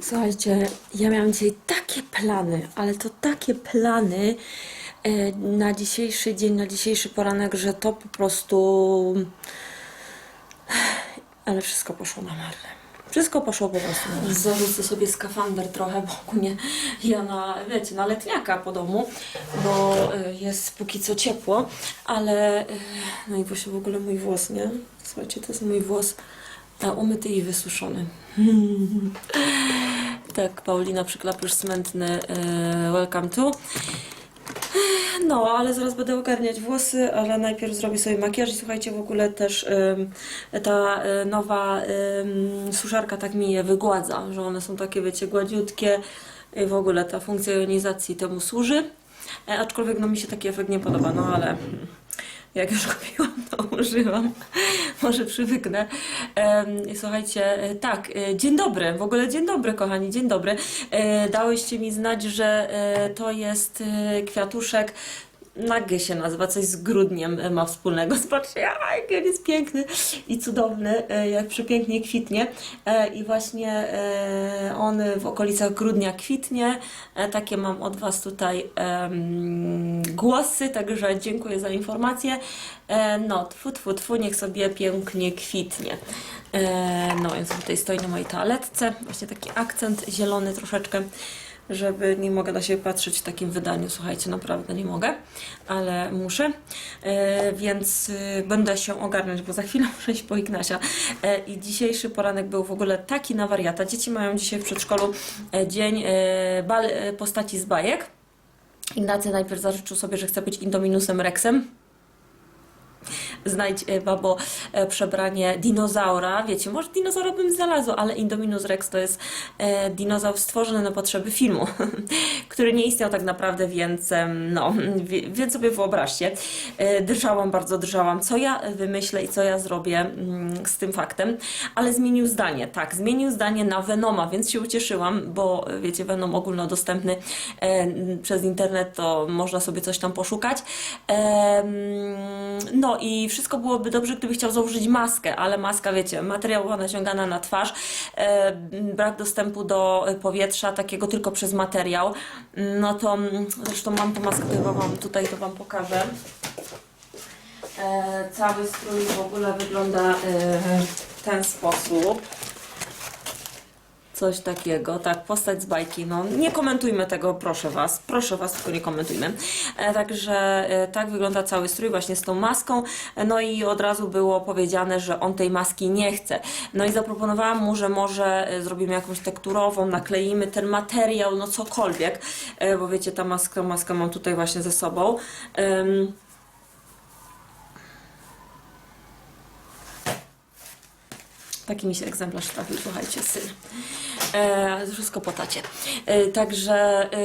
Słuchajcie, ja miałam dzisiaj takie plany, ale to takie plany e, na dzisiejszy dzień, na dzisiejszy poranek, że to po prostu. Ale wszystko poszło na marne. Wszystko poszło po prostu. Zarzucę sobie skafander trochę, bo ogólnie ja na, wiecie, na letniaka po domu, bo e, jest póki co ciepło, ale e, no i właśnie w ogóle mój włos, nie? Słuchajcie, to jest mój włos e, umyty i wysuszony. Tak, Paulina przyklapiusz smętny, e, welcome to. No, ale zaraz będę ogarniać włosy, ale najpierw zrobię sobie makijaż i słuchajcie, w ogóle też ym, ta y, nowa ym, suszarka tak mi je wygładza, że one są takie, wiecie, gładziutkie i w ogóle ta funkcja jonizacji temu służy. E, aczkolwiek no mi się taki efekt nie podoba, no ale jak już kupiłam, to używam. Może przywyknę. Słuchajcie, e, tak, e, dzień dobry, w ogóle dzień dobry, kochani, dzień dobry. E, dałyście mi znać, że to jest kwiatuszek. Nagie się nazywa, coś z grudniem e, ma wspólnego. Zobaczcie, jak on jest piękny i cudowny, e, jak przepięknie kwitnie. E, I właśnie on w okolicach grudnia kwitnie. Takie mam od Was tutaj głosy, także dziękuję za informację. No, tfu, tfu, tfu, niech sobie pięknie kwitnie. No, więc tutaj stoi na mojej toaletce. Właśnie taki akcent zielony troszeczkę żeby nie mogę na siebie patrzeć w takim wydaniu. Słuchajcie, naprawdę nie mogę, ale muszę. E, więc y, będę się ogarnąć, bo za chwilę muszę iść po Ignasia. E, I dzisiejszy poranek był w ogóle taki na wariata. Dzieci mają dzisiaj w przedszkolu e, dzień e, bal e, postaci z bajek. Ignacy najpierw zażyczył sobie, że chce być Indominusem Rexem. Znajdź, e, babo, e, przebranie dinozaura. Wiecie, może dinozaura bym znalazła, ale Indominus Rex to jest e, dinozaur stworzony na potrzeby filmu, który nie istniał tak naprawdę, więc no, więc sobie wyobraźcie. E, drżałam, bardzo drżałam, co ja wymyślę i co ja zrobię mm, z tym faktem, ale zmienił zdanie, tak, zmienił zdanie na Venoma, więc się ucieszyłam, bo e, wiecie, Venom ogólnodostępny e, przez internet, to można sobie coś tam poszukać. No i wszystko byłoby dobrze, gdyby chciał założyć maskę, ale maska, wiecie, materiałowa naciągana na twarz, e, brak dostępu do e, powietrza, takiego tylko przez materiał. No to mm, zresztą mam tą maskę, chyba mam tutaj, to Wam pokażę. E, cały strój w ogóle wygląda w ten sposób. Coś takiego, tak, postać z bajki. No, nie komentujmy tego, proszę Was, proszę Was, tylko nie komentujmy. E, także e, tak wygląda cały strój właśnie z tą maską. E, no i od razu było powiedziane, że on tej maski nie chce. No i zaproponowałam mu, że może e, zrobimy jakąś tekturową, nakleimy ten materiał, no cokolwiek, e, bo wiecie, ta maska, maskę mam tutaj właśnie ze sobą. Taki mi się egzemplarz trafił, słuchajcie, syn. E, wszystko po tacie. E, także, e,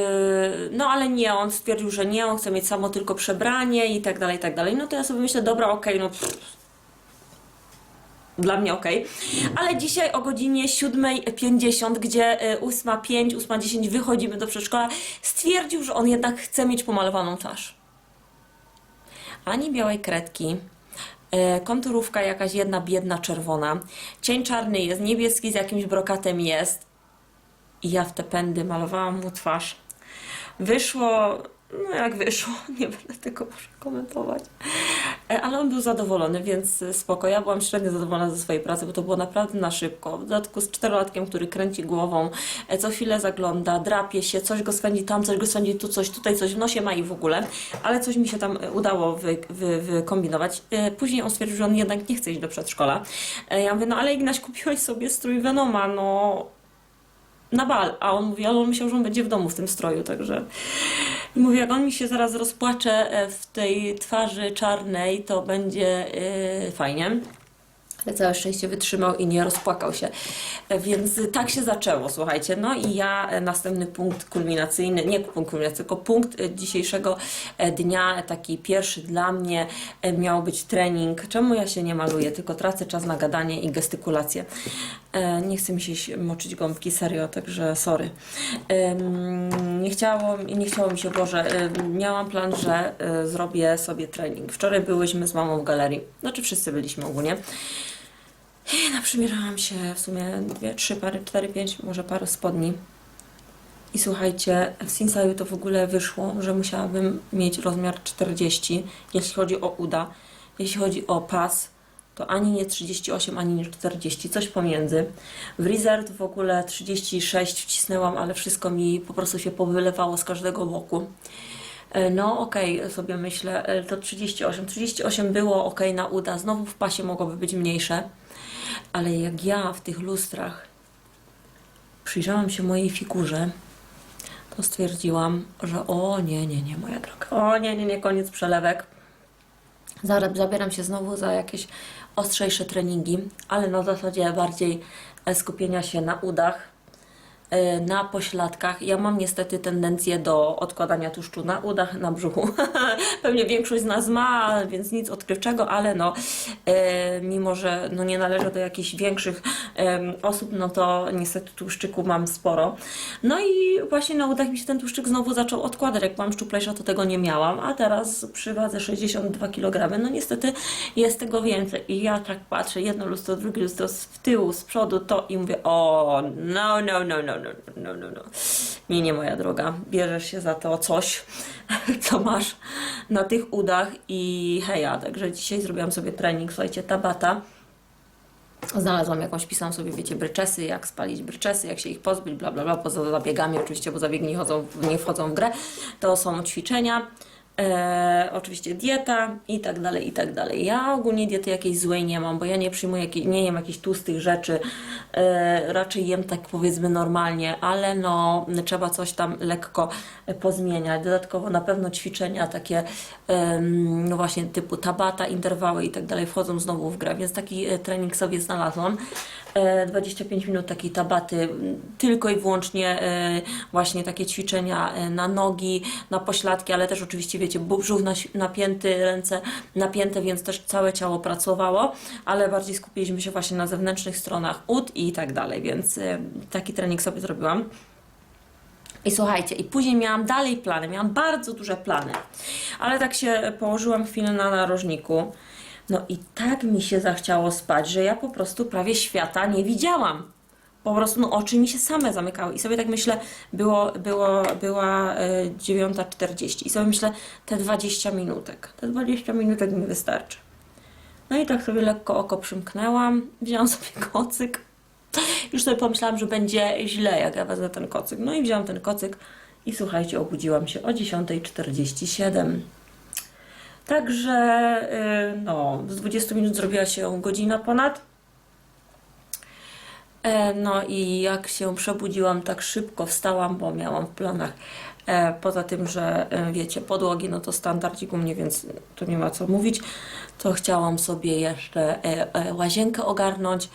no ale nie, on stwierdził, że nie, on chce mieć samo tylko przebranie i tak dalej, i tak dalej. No to ja sobie myślę, dobra, okej, no pff, dla mnie okej. Ale dzisiaj o godzinie 7.50, gdzie e, 8.05, 8.10 wychodzimy do przedszkola, stwierdził, że on jednak chce mieć pomalowaną twarz. Ani białej kredki, e, konturówka jakaś jedna biedna czerwona, cień czarny jest, niebieski z jakimś brokatem jest i ja w te pędy malowałam mu twarz. Wyszło, no jak wyszło, nie będę tego może komentować. E, Ale on był zadowolony, więc e, spoko. Ja byłam średnio zadowolona ze swojej pracy, bo to było naprawdę na szybko. W dodatku z czterolatkiem, który kręci głową, e, co chwilę zagląda, drapie się, coś go swędzi tam, coś go swędzi tu, coś tutaj, coś w nosie ma i w ogóle. Ale coś mi się tam udało wy, wy, wykombinować. Później on stwierdził, że on jednak nie chce iść do przedszkola. Ja mówię, no ale Ignaś, kupiłeś sobie strój Venoma, no na bal, a on mówi, ale on myślał, że on będzie w domu w tym stroju, także i mówi, jak on mi się zaraz rozpłacze e, w tej twarzy czarnej, to będzie e, fajnie. Ale całe szczęście wytrzymał i nie rozpłakał się. E, Więc tak się zaczęło, słuchajcie. No i ja e, następny punkt kulminacyjny, nie punkt kulminacyjny, tylko punkt e, dzisiejszego dnia, taki pierwszy dla mnie, miał być trening. Czemu ja się nie maluję, tylko tracę czas na gadanie i gestykulację. Nie chce mi się moczyć gąbki, serio, także sorry. Nie chciało, nie chciało mi się, Boże, miałam plan, że zrobię sobie trening. Wczoraj byłyśmy z mamą w galerii, znaczy wszyscy byliśmy ogólnie. I naprzymierzałam się w sumie dwie, trzy pary, cztery, pięć, może parę spodni. I słuchajcie, w Sinsaju to w ogóle wyszło, że musiałabym mieć rozmiar 40, jeśli chodzi o uda. Jeśli chodzi o pas, to ani nie 38, ani nie 40, coś pomiędzy. W Resort w ogóle 36 wcisnęłam, ale wszystko mi po prostu się powylewało z każdego boku. E, No okej, sobie myślę, e, to 38. 38 było ok na uda, znowu w pasie mogłoby być mniejsze, ale jak ja w tych lustrach przyjrzałam się mojej figurze, to stwierdziłam, że o nie, nie, nie, moja droga, o nie, nie, nie, koniec przelewek. Zaraz zabieram się znowu za jakieś ostrzejsze treningi, ale na zasadzie bardziej skupienia się na udach, na pośladkach. Ja mam niestety tendencję do odkładania tłuszczu na udach, na brzuchu. Pewnie większość z nas ma, więc nic odkrywczego, ale no, e, mimo że no, nie należę do jakichś większych osób, no to niestety tłuszczyku mam sporo. No i właśnie na udach mi się ten tłuszczyk znowu zaczął odkładać. Jak byłam szczuplejsza, to tego nie miałam, a teraz przy wadze 62 kg, no niestety jest tego więcej. I ja tak patrzę, jedno lustro, drugie lustro z tyłu, z przodu, to i mówię, o no, no, no, no, no, no, no, no. Nie, nie, moja droga, bierzesz się za to coś, co masz na tych udach i heja, także dzisiaj zrobiłam sobie trening, słuchajcie, tabata. Znalazłam jakąś, pisałam sobie, wiecie, bryczesy, jak spalić bryczesy, jak się ich pozbyć, bla, bla, bla, poza zabiegami oczywiście, bo zabiegi nie, chodzą, nie wchodzą w grę. To są ćwiczenia, e, oczywiście dieta i tak dalej, i tak dalej. Ja ogólnie diety jakiejś złej nie mam, bo ja nie przyjmuję, nie jem jakichś tłustych rzeczy, e, raczej jem tak powiedzmy normalnie, ale no trzeba coś tam lekko e, pozmieniać. Dodatkowo na pewno ćwiczenia takie, em, no właśnie typu tabata, interwały i tak dalej wchodzą znowu w grę, więc taki e, trening sobie znalazłam. E, 25 minut takiej tabaty, tylko i wyłącznie e, właśnie takie ćwiczenia e, na nogi, na pośladki, ale też oczywiście wiecie, brzuch napięty, ręce napięte, więc też całe ciało pracowało, ale bardziej skupiliśmy się właśnie na zewnętrznych stronach ud i tak dalej, więc e, taki trening sobie zrobiłam. I słuchajcie, i później miałam dalej plany, miałam bardzo duże plany, ale tak się położyłam chwilę na narożniku. No i tak mi się zachciało spać, że ja po prostu prawie świata nie widziałam. Po prostu no, oczy mi się same zamykały. I sobie tak myślę, było, było, była e, 9.40 i sobie myślę, te 20 minutek, te 20 minutek mi wystarczy. No i tak sobie lekko oko przymknęłam, wzięłam sobie kocyk. Już sobie pomyślałam, że będzie źle, jak ja wezmę ten kocyk. No i wzięłam ten kocyk i słuchajcie, obudziłam się o 10.47. Także y, no, z 20 minut zrobiła się godzina ponad. E, No i jak się przebudziłam tak szybko, wstałam, bo miałam w planach. E, poza tym, że e, wiecie, podłogi no to standardzik u mnie, więc tu nie ma co mówić. To chciałam sobie jeszcze łazienkę ogarnąć.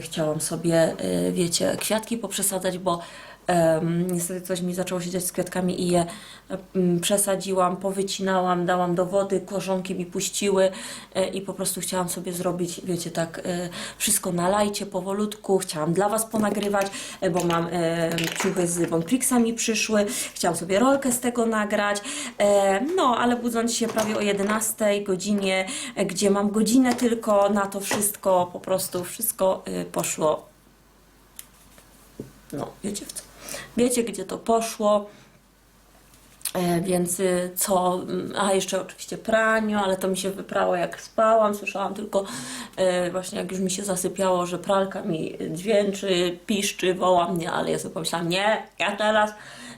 Chciałam sobie, wiecie, kwiatki poprzesadzać, bo niestety coś mi zaczęło się dziać z kwiatkami i je przesadziłam, powycinałam, dałam do wody, korzonki mi puściły e, i po prostu chciałam sobie zrobić, wiecie, tak e, wszystko na lajcie, powolutku. Chciałam dla Was ponagrywać, e, bo mam ciuchy z Bonprixa mi przyszły. Chciałam sobie rolkę z tego nagrać. No, ale budząc się prawie o 11 godzinie, gdzie mam godzinę tylko na to wszystko, po prostu wszystko e, poszło. No, wiecie w co. Wiecie, gdzie to poszło. E, więc y, co, mm, a jeszcze oczywiście praniu, ale to mi się wyprało jak spałam, słyszałam tylko e, właśnie jak już mi się zasypiało, że pralka mi dźwięczy, piszczy, woła mnie, ale ja sobie pomyślałam, nie, ja teraz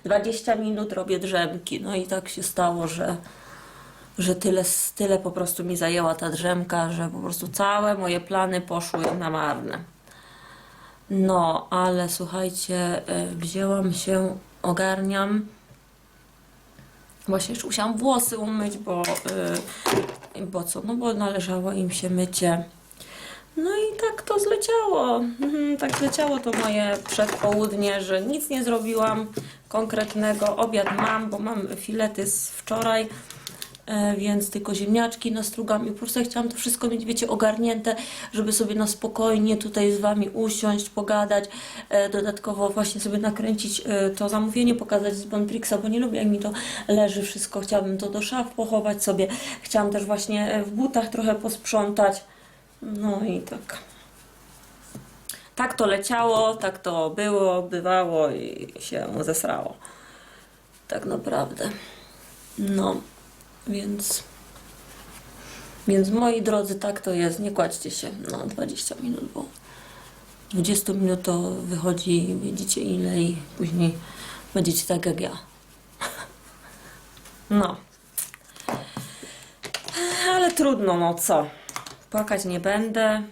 20 minut robię drzemki. No i tak się stało, że, że tyle, tyle po prostu mi zajęła ta drzemka, że po prostu całe moje plany poszły na marne. No, ale słuchajcie, e, wzięłam się, ogarniam. Właśnie jeszcze musiałam włosy umyć, bo, y, bo co, no bo należało im się mycie. No i tak to zleciało. Mhm, tak zleciało to moje przedpołudnie, że nic nie zrobiłam konkretnego. Obiad mam, bo mam filety z wczoraj, e, więc tylko ziemniaczki nastrugam i po prostu ja chciałam to wszystko mieć, wiecie, ogarnięte, żeby sobie na spokojnie tutaj z Wami usiąść, pogadać, e, dodatkowo właśnie sobie nakręcić e, to zamówienie, pokazać z Bonprixa, bo nie lubię jak mi to leży wszystko, chciałabym to do szaf pochować sobie, chciałam też właśnie e, w butach trochę posprzątać, no i tak. tak to leciało, tak to było, bywało i się zesrało. Tak naprawdę. No, więc. Więc moi drodzy, tak to jest. Nie kładźcie się na 20 minut, bo 20 minut to wychodzi, widzicie ile i później będziecie tak jak ja. No. Ale trudno, no co? Płakać nie będę.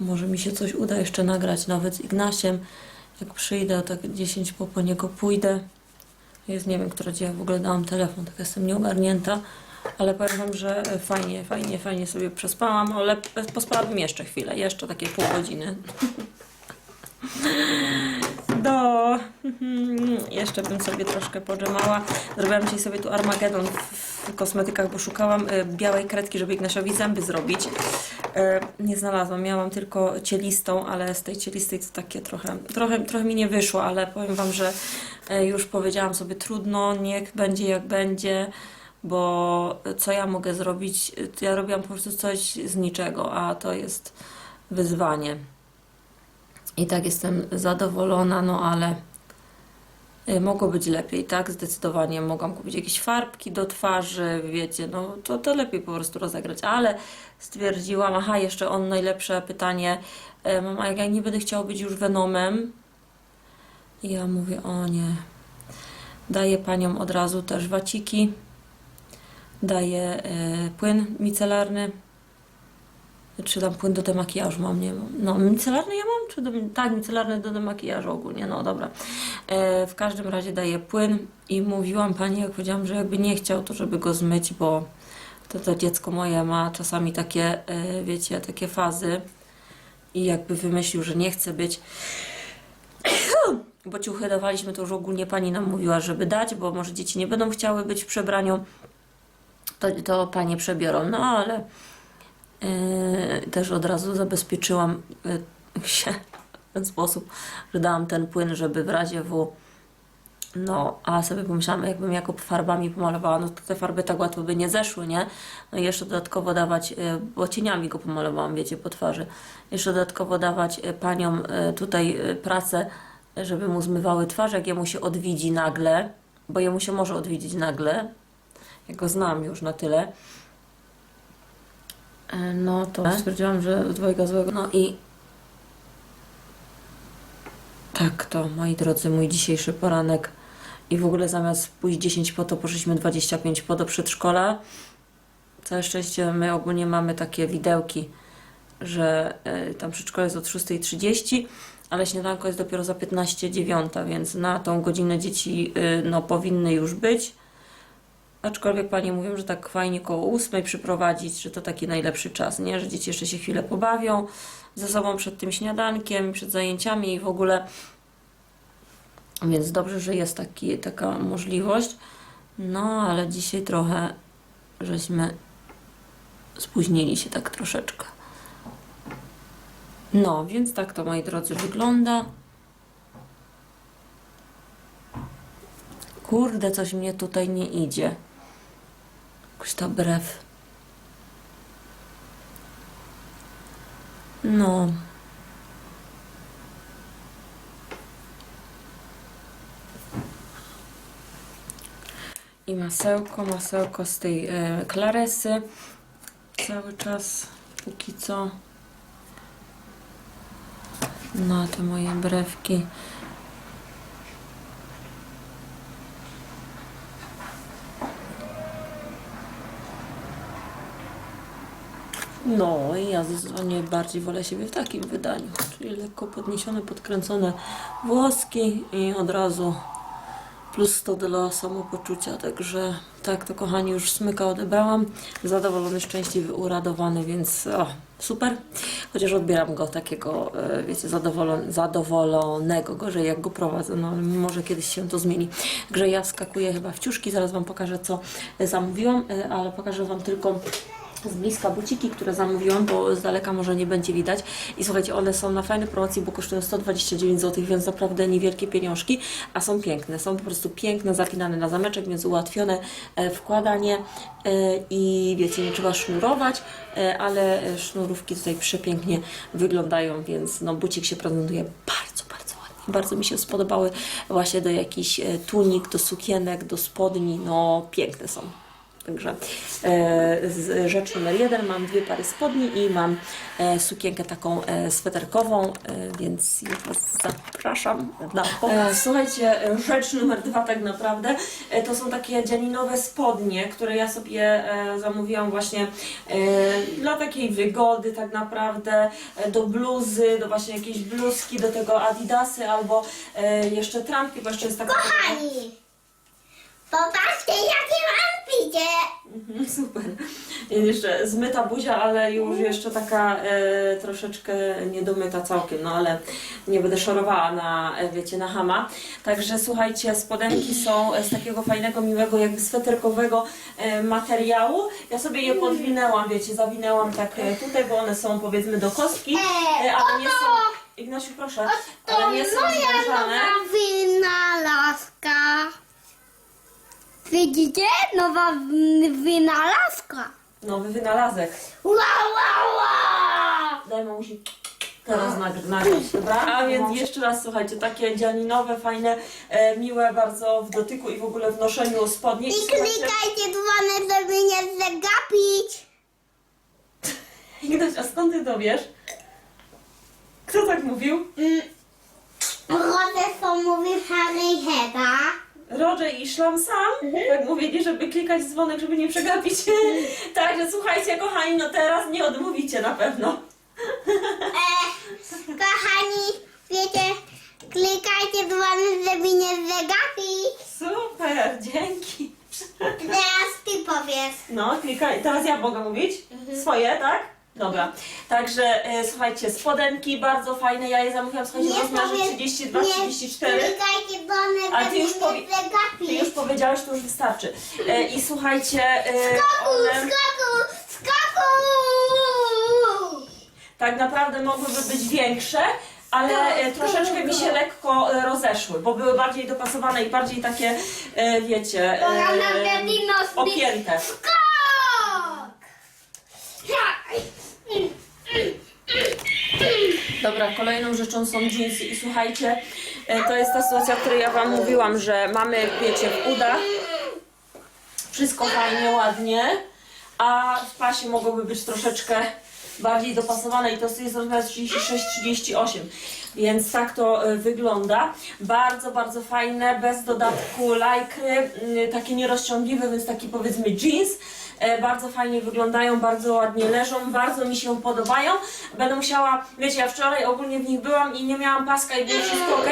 Może mi się coś uda jeszcze nagrać nawet z Ignasiem. Jak przyjdę, tak 10 po, po niego pójdę. Jest, nie wiem, która gdzie ja w ogóle dałam telefon, tak jestem nieogarnięta. Ale powiem wam, że fajnie, fajnie, fajnie sobie przespałam, ale pospałabym jeszcze chwilę, jeszcze takie pół godziny. Do. Jeszcze bym sobie troszkę podżemała. Zrobiłam dzisiaj sobie tu Armagedon w, w kosmetykach, bo szukałam y, białej kredki, żeby Ignasiowi zęby zrobić. Y, nie znalazłam, miałam tylko cielistą, ale z tej cielistej to takie trochę, trochę, trochę mi nie wyszło, ale powiem Wam, że y, już powiedziałam sobie trudno, niech będzie jak będzie, bo co ja mogę zrobić? Ja robiłam po prostu coś z niczego, a to jest wyzwanie. I tak jestem zadowolona, no ale mogło być lepiej, tak? Zdecydowanie mogłam kupić jakieś farbki do twarzy, wiecie, no to, to lepiej po prostu rozegrać, ale stwierdziłam, aha, jeszcze on najlepsze pytanie, e, mama, jak ja nie będę chciała być już Venomem, I ja mówię, o nie, daję paniom od razu też waciki, daję e, płyn micelarny, czy tam płyn do demakijażu mam, nie wiem. No, micelarny ja mam? Czy do, tak, micelarny do demakijażu ogólnie, no dobra. E, w każdym razie daję płyn i mówiłam pani, jak powiedziałam, że jakby nie chciał, to żeby go zmyć, bo to, to dziecko moje ma czasami takie, e, wiecie, takie fazy i jakby wymyślił, że nie chce być bo ciuchy dawaliśmy, to już ogólnie pani nam mówiła, żeby dać, bo może dzieci nie będą chciały być w przebraniu, to, to panie przebiorą. No ale też od razu zabezpieczyłam yy, się w ten sposób, że dałam ten płyn, żeby w razie W. No, a sobie pomyślałam, jakbym jako farbami pomalowała, no to te farby tak łatwo by nie zeszły, nie? No i jeszcze dodatkowo dawać, yy, bo cieniami go pomalowałam, wiecie, po twarzy. Jeszcze dodatkowo dawać yy, paniom yy, tutaj yy, pracę, żeby mu zmywały twarz, jak jemu się odwidzi nagle, bo jemu się może odwidzić nagle. Ja go znam już na tyle. E, No to stwierdziłam, że dwojga złego. No i tak to, moi drodzy, mój dzisiejszy poranek. I w ogóle zamiast pójść 10 po, to poszliśmy 25 po do przedszkola. Całe szczęście my ogólnie mamy takie widełki, że y, tam przedszkole jest od 6.30, ale śniadanko jest dopiero za 15.09, więc na tą godzinę dzieci y, no, powinny już być. Aczkolwiek panie mówią, że tak fajnie koło ósmej przyprowadzić, że to taki najlepszy czas, nie? Że dzieci jeszcze się chwilę pobawią ze sobą przed tym śniadankiem, przed zajęciami i w ogóle. Więc dobrze, że jest taki, taka możliwość. No, ale dzisiaj trochę żeśmy spóźnili się tak troszeczkę. No, więc tak to moi drodzy wygląda. Kurde, coś mnie tutaj nie idzie. Jakoś ta brew. No. I masełko, masełko z tej e, klaresy. Cały czas, póki co. Na te moje brewki. No i ja zdecydowanie bardziej wolę siebie w takim wydaniu, czyli lekko podniesione, podkręcone włoski i od razu plus 100 dla samopoczucia, także tak to kochani już smyka odebrałam, zadowolony, szczęśliwy, uradowany, więc o, super, chociaż odbieram go takiego, e, wiecie, zadowolon, zadowolonego, gorzej jak go prowadzę, no ale może kiedyś się to zmieni, także ja wskakuję chyba w ciuszki, zaraz Wam pokażę co zamówiłam, e, ale pokażę Wam tylko z bliska buciki, które zamówiłam, bo z daleka może nie będzie widać. I słuchajcie, one są na fajnej promocji, bo kosztują 129 zł, więc naprawdę niewielkie pieniążki, a są piękne. Są po prostu piękne, zapinane na zameczek, więc ułatwione e, wkładanie e, i wiecie, nie trzeba sznurować, e, ale sznurówki tutaj przepięknie wyglądają, więc no bucik się prezentuje bardzo, bardzo ładnie. Bardzo mi się spodobały właśnie do jakichś tunik, do sukienek, do spodni, no piękne są. Także e, z, rzecz numer jeden, mam dwie pary spodni i mam e, sukienkę taką e, sweterkową, e, więc już Was zapraszam na pokaz. E, słuchajcie, e, rzecz numer dwa tak naprawdę, e, to są takie dzianinowe spodnie, które ja sobie e, zamówiłam właśnie e, dla takiej wygody tak naprawdę, e, do bluzy, do właśnie jakiejś bluzki, do tego adidasy albo e, jeszcze trampki, bo jeszcze jest taka... Kochani, popatrzcie jakie mam picie. Mhm, Super. Jeszcze zmyta buzia, ale już jeszcze taka e, troszeczkę niedomyta całkiem, no ale nie będę szorowała na, e, wiecie, na hama. Także słuchajcie, spodenki są z takiego fajnego, miłego, jakby sweterkowego e, materiału. Ja sobie je podwinęłam, wiecie, zawinęłam tak e, tutaj, bo one są powiedzmy do kostki, Ej, e, ale nie są... Ignaciu, proszę, To ale nie są moja zwężane. nowa wynalazka. Widzicie? Nowa w- wynalazka. Nowy wynalazek. Wow, wow, wow. Daj mamusi teraz nag- nagrać, dobra? A więc jeszcze raz słuchajcie, takie dzianinowe, fajne, e, miłe bardzo w dotyku i w ogóle w noszeniu spodnie. I słuchajcie, klikajcie dzwonek, żeby nie zagapić. Ignaś, a skąd ty to wiesz? Kto tak mówił? Mm. Co mówi Harry Heda. Roger i Szlam sam, tak mówili, żeby klikać dzwonek, żeby nie przegapić. Także słuchajcie, kochani, no teraz nie odmówicie na pewno. E, kochani, wiecie, klikajcie dzwonek, żeby nie zagapić. Super, dzięki. Teraz ty powiesz. No, klikaj. Teraz ja mogę mówić? Swoje, tak? Dobra. Także e, słuchajcie, spodenki bardzo fajne. Ja je zamówiłam, słuchajcie, w rozmiarze 32, nie 34. Klikajcie dzwonek, A ty już powie-. Ty już powiedziałeś, to już wystarczy. E, I słuchajcie, e, Skoku, one skoku, skoku! tak naprawdę mogłyby być większe, ale e, troszeczkę mi się lekko e, rozeszły, bo były bardziej dopasowane i bardziej takie, e, wiecie, na e, opięte. Skok! Dobra, kolejną rzeczą są jeansy i słuchajcie, e, to jest ta sytuacja, o której ja Wam mówiłam, że mamy, wiecie, w udach wszystko fajnie, ładnie, a w pasie mogłoby być troszeczkę bardziej dopasowane i to jest rozmiar 36-38, więc tak to e, wygląda. Bardzo, bardzo fajne, bez dodatku lajkry, takie nierozciągliwe, więc taki powiedzmy jeans. E, Bardzo fajnie wyglądają, bardzo ładnie leżą, bardzo mi się podobają. Będę musiała, wiecie, ja wczoraj ogólnie w nich byłam i nie miałam paska i było wszystko ok.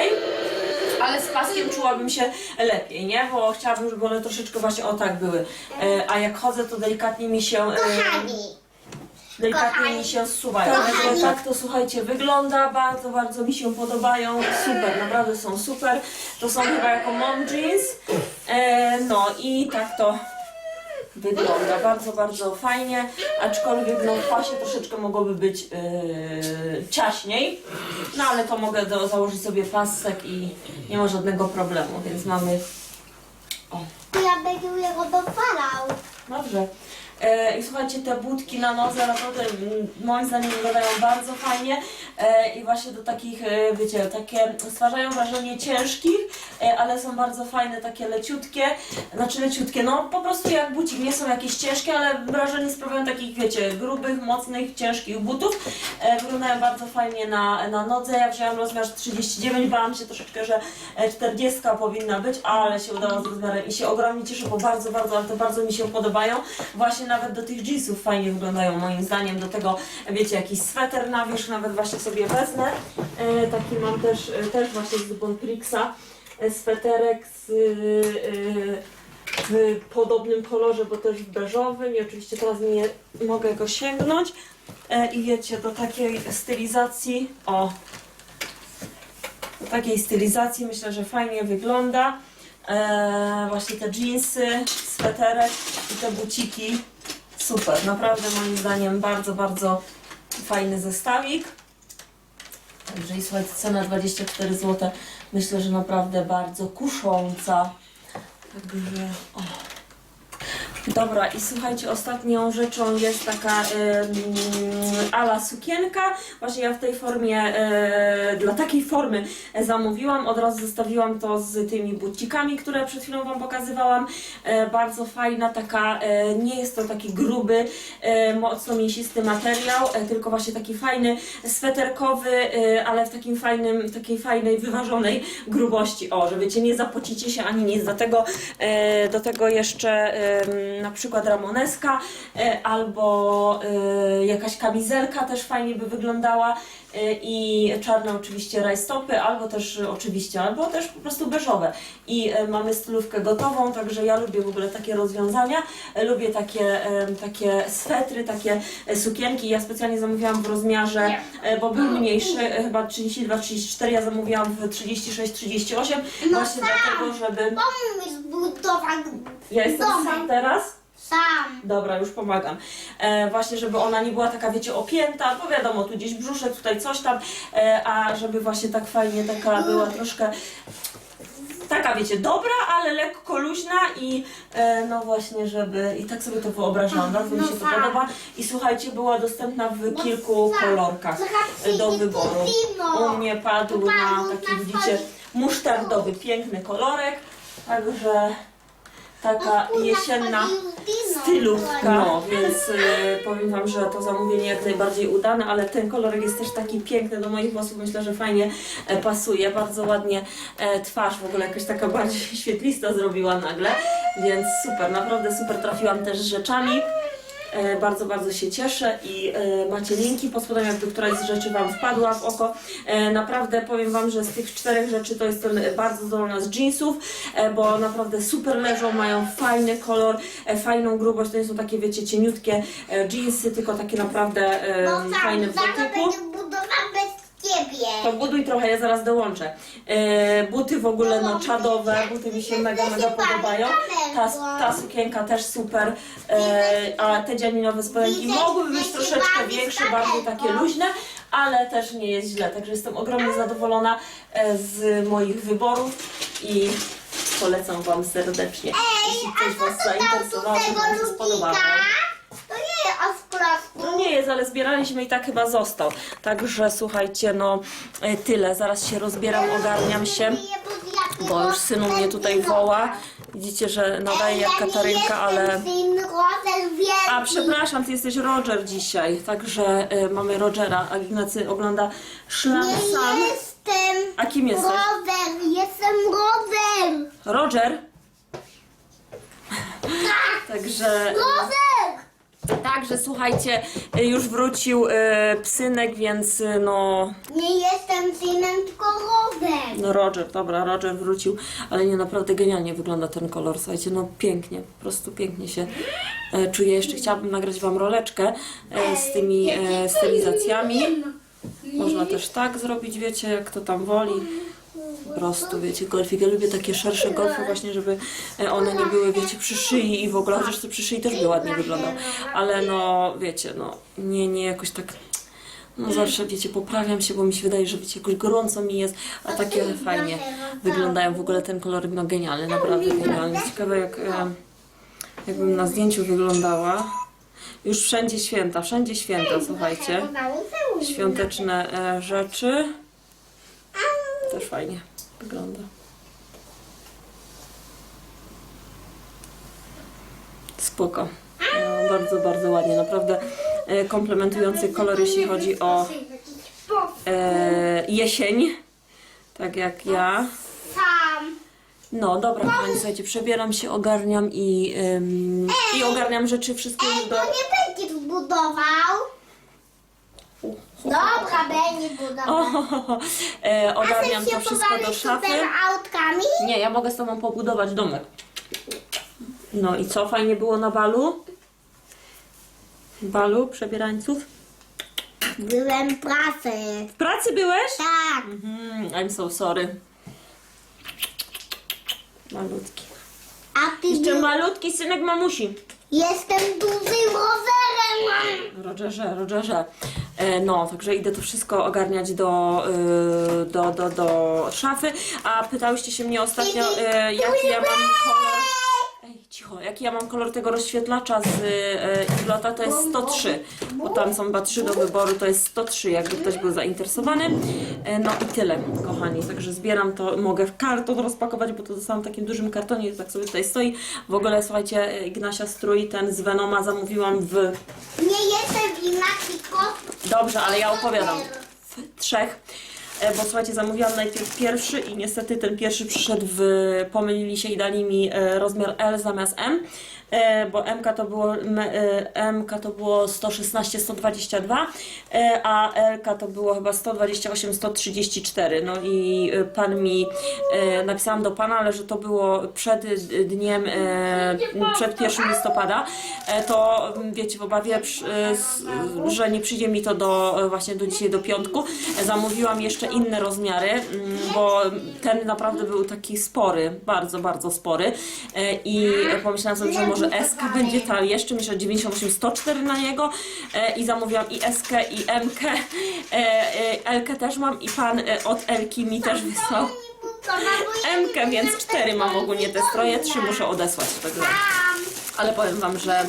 Ale z paskiem czułabym się lepiej, nie? Bo chciałabym, żeby one troszeczkę właśnie o tak były. E, a jak chodzę, to delikatnie mi się. E, Kochani, delikatnie mi się zsuwają. Także tak to słuchajcie, wygląda. Bardzo, bardzo mi się podobają. Super, naprawdę są super. To są chyba jako mom jeans. E, no i tak to wygląda bardzo, bardzo fajnie, aczkolwiek no, w pasie troszeczkę mogłoby być yy, ciaśniej, no ale to mogę do, założyć sobie pasek i nie ma żadnego problemu, więc mamy, o, ja będę jego dopalał. dobrze. E, I słuchajcie, te budki na nodze naprawdę mm, moim zdaniem wyglądają bardzo fajnie e, i właśnie do takich, e, wiecie, takie stwarzają wrażenie ciężkich, ale są bardzo fajne, takie leciutkie, znaczy leciutkie, no po prostu jak bucik, nie są jakieś ciężkie, ale wrażenie sprawiają takich, wiecie, grubych, mocnych, ciężkich butów. Wyglądają bardzo fajnie na, na nodze, ja wzięłam rozmiar 39, bałam się troszeczkę, że e, 40 powinna być, ale się udało z rozmiarem i się ogromnie cieszę, bo bardzo, bardzo, ale to bardzo mi się podobają. Właśnie nawet do tych jeansów fajnie wyglądają moim zdaniem, do tego, wiecie, jakiś sweter na wierzch, nawet właśnie sobie wezmę. E, taki mam też, e, też właśnie z Bonprixa, e, sweterek z... E, w podobnym kolorze, bo też w beżowym i oczywiście teraz nie mogę go sięgnąć. E, I wiecie, do takiej stylizacji, o, do takiej stylizacji myślę, że fajnie wygląda. E, właśnie te jeansy, sweterek i te buciki Super, naprawdę moim zdaniem bardzo, bardzo fajny zestawik. Także i słuchajcie, cena 24 zł. Myślę, że naprawdę bardzo kusząca. Także o. Dobra, i słuchajcie, ostatnią rzeczą jest taka ala sukienka. Właśnie ja w tej formie, e, dla takiej formy zamówiłam. Od razu zestawiłam to z tymi bucikami, które przed chwilą Wam pokazywałam. E, bardzo fajna, taka, e, nie jest to taki gruby, mocno mięsisty materiał, tylko właśnie taki fajny, sweterkowy, ale w takim fajnym, w takiej fajnej, wyważonej grubości. O, że wiecie, nie zapocicie się ani nic. Do tego, e, do tego jeszcze na przykład ramoneska e, albo e, jakaś kamizelka też fajnie by wyglądała i czarne oczywiście rajstopy, albo też e, oczywiście, albo też po prostu beżowe. I e, mamy stylówkę gotową, także ja lubię w ogóle takie rozwiązania, e, lubię takie, e, takie swetry, takie e, sukienki. Ja specjalnie zamówiłam w rozmiarze, e, bo był mniejszy, e, chyba 32-34, ja zamówiłam w 36-38, No właśnie dlatego, żeby... Pomóż mi zbudować Ja jestem sam teraz. Sam. Dobra, już pomagam. E, właśnie, żeby ona nie była taka, wiecie, opięta, bo wiadomo, tu gdzieś brzuszek, tutaj coś tam, e, a żeby właśnie tak fajnie taka była troszkę taka, wiecie, dobra, ale lekko luźna i e, no właśnie, żeby, i tak sobie to wyobrażałam, bardzo mi się to No tak. podoba i słuchajcie, była dostępna w kilku tak. kolorkach e, do wyboru. U mnie padł na taki, widzicie, musztardowy, piękny kolorek, także taka jesienna stylówka. No, więc y, powiem Wam, że to zamówienie jak najbardziej udane, ale ten kolorek jest też taki piękny do moich włosów. Myślę, że fajnie e, pasuje. Bardzo ładnie e, twarz w ogóle jakaś taka bardziej świetlista zrobiła nagle, więc super, naprawdę super trafiłam też z rzeczami. E, bardzo, bardzo się cieszę i e, macie linki pod spodem, jakby któraś z rzeczy Wam wpadła w oko. E, naprawdę powiem Wam, że z tych czterech rzeczy to jestem bardzo zadowolona z jeansów, bo naprawdę super leżą, mają fajny kolor, fajną grubość, to nie są takie wiecie cieniutkie jeansy, tylko takie naprawdę No fajne sam, w dotyku. Ciebie. To buduj trochę, ja zaraz dołączę. E, buty w ogóle no czadowe, buty mi się mega, mega podobają. Ta, ta sukienka też super, e, a te dzianinowe spodenki mogłyby być troszeczkę większe, bardziej takie luźne, ale też nie jest źle, także jestem ogromnie zadowolona e, z moich wyborów i polecam Wam serdecznie. Jeśli coś Was zainteresowało, to Wam się spodobało. To nie jest od prostu. No nie jest, ale zbieraliśmy i tak chyba został. Także słuchajcie, no e, tyle. Zaraz się rozbieram, ogarniam się, bo już synu mnie tutaj woła. Widzicie, że nadaje jak Katarynka, ale... A przepraszam, ty jesteś Roger dzisiaj, także e, mamy Rogera, a Ignacy ogląda Szlam Nie sam. jestem A kim jesteś? Rower, jestem Rower. Roger? Także... Rower. Także słuchajcie, e, już wrócił e, psynek, więc e, no... Nie jestem synem, tylko Rower. No Roger, dobra, Roger wrócił, ale nie naprawdę genialnie wygląda ten kolor, słuchajcie, no pięknie, po prostu pięknie się e, czuję. Jeszcze chciałabym nagrać Wam roleczkę e, z tymi e, stylizacjami. Można też tak zrobić, wiecie, jak to tam woli. Po prostu, wiecie, golfik. Ja lubię takie szersze golfy właśnie, żeby e, one nie były, wiecie, przy szyi i w ogóle, chociaż to przy szyi też by ładnie wyglądał. Ale no, wiecie, no, nie, nie jakoś tak... No zawsze, wiecie, poprawiam się, bo mi się wydaje, że wiecie, jakoś gorąco mi jest, a takie fajnie wyglądają. W ogóle ten kolor, no genialny, naprawdę genialny. Ciekawe jak, e, jakbym na zdjęciu wyglądała. Już wszędzie święta, wszędzie święta, słuchajcie. Świąteczne e, rzeczy. Też fajnie wygląda. Spoko. No, bardzo, bardzo ładnie. Naprawdę e, komplementujący kolor, jeśli chodzi o e, jesień. Tak jak ja. Sam. No dobra, kochani, słuchajcie, przebieram się, ogarniam i, ym, i ogarniam rzeczy wszystkie do... to nie będzie budował. Dobra, będzie. O, e, ogarniam to wszystko do szafy. super autkami? Nie, ja mogę z tobą pobudować domek. No i co, fajnie było na balu? Balu przebierańców? Byłem w pracy. W pracy byłeś? Tak. Mhm, I'm so sorry. Malutki. A ty Jeszcze był... malutki synek mamusi. Jestem dużym rowerem. Rogerze, Rogerze. E, No, także idę to wszystko ogarniać do, y, do, do, do szafy. A pytałyście się mnie ostatnio, e, jaki ja mam kolor. Cicho, jaki ja mam kolor tego rozświetlacza z e, Iglota, to jest 103, bo tam są chyba trzy do wyboru, to jest 103, jakby ktoś był zainteresowany. E, No i tyle, kochani, także zbieram to, mogę karton rozpakować, bo to dostałam w takim dużym kartonie, tak sobie tutaj stoi. W ogóle, słuchajcie, e, Ignasia strój ten z Venoma zamówiłam w Nie jestem inaczej kot. Dobrze, ale ja opowiadam. W trzech. E, Bo słuchajcie, zamówiłam najpierw pierwszy i niestety ten pierwszy przyszedł w... Pomylili się i dali mi e, rozmiar L zamiast M, bo MK to było, M, e, MK to było 116, 122, e, a LK to było chyba 128, 134. No i e, pan mi, e, napisałam do pana, ale że to było przed e, dniem, e, przed 1 listopada, e, to wiecie, w obawie, e, że nie przyjdzie mi to do, e, właśnie do dzisiaj, do piątku, e, zamówiłam jeszcze inne rozmiary, bo ten naprawdę był taki spory, bardzo, bardzo spory. E, i pomyślałam sobie, że może SK będzie ta jeszcze, myślę 98, 104 na niego e, i zamówiłam i SK i MK, e, e, LK też mam i pan e, od Elki mi też wysłał. MK, więc cztery mam ogólnie te stroje, trzy muszę odesłać, także. Ale powiem wam, że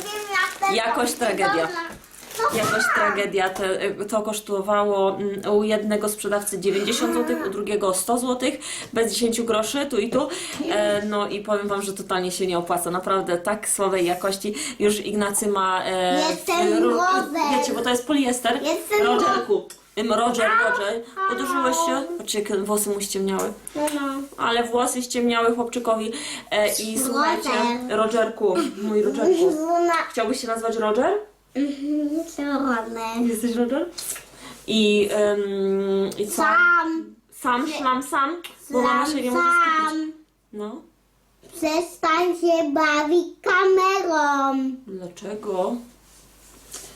Jakoś tragedia. Jakoś tragedia. Te, to kosztowało mm, u jednego sprzedawcy 90 zł, u drugiego 100 zł, bez 10 groszy, tu i tu. E, no i powiem wam, że totalnie się nie opłaca. Naprawdę tak słabej jakości. Już Ignacy ma... E, Jestem ru- Roger. Wiecie, bo to jest poliester. Jestem Rogerku. Ym, Roger, Roger. Podłużyłeś się? Patrzcie, jakie włosy mu ściemniały. No, no. Ale włosy ściemniały chłopczykowi. E, I słuchajcie, Roger. Rogerku, mój Rogerku. Chciałbyś się nazwać Roger? Czerwone. Jesteś Roger? I, ym, i co? Sam. Sam, szlam sam? Bo mama się nie może skupić. Sam. No. Przestań się bawić kamerą. Dlaczego?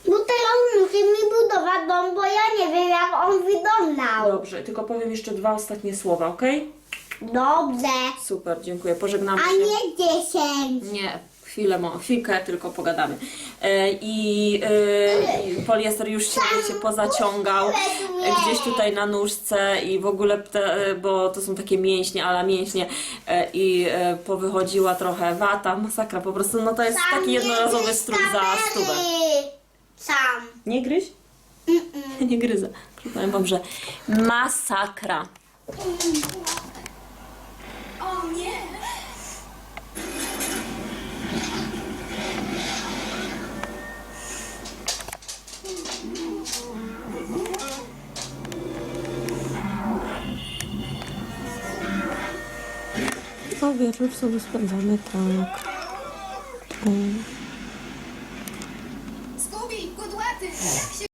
Bo teraz musi mi budować dom, bo ja nie wiem jak on wyglądał. Dobrze, tylko powiem jeszcze dwa ostatnie słowa, ok? Dobrze. Super, dziękuję. Pożegnamy A się. nie dziesięć. Nie, chwilę, mo- chwilkę tylko pogadamy. E, I e, i poliester już się, wiecie, pozaciągał e, gdzieś tutaj na nóżce i w ogóle, te, bo to są takie mięśnie, ale mięśnie e, i e, powychodziła trochę wata, masakra po prostu, no to jest Sam taki nie jednorazowy gryź strój za kamery. stówę. Sam. Nie gryź? Nie gryzę. Powiem wam, że masakra nie! No wieczór sobie spędzamy tak. Um. Kudłaty, jak się